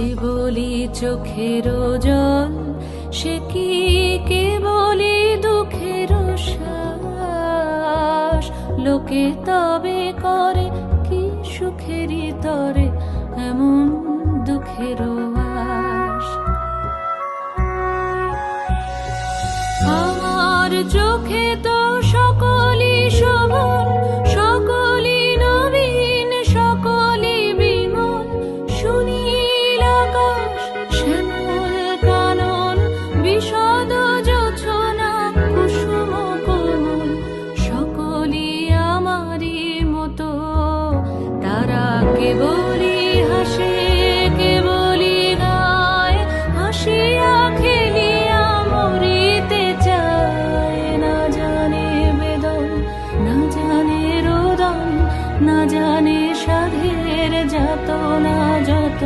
বলি চোখের জল সে কি কে বলি দুঃখের শ্বাস? লোকে তবে করে কি সুখেরই তরে, এমন দুঃখের আশ আমার চোখে তো কেবলি হাসে কেবলি গায়, হাসিয়া খেলিয়া মরিতে চায়। না জানে বেদন, না জানে রোদন, না জানে সাধের যাত না যত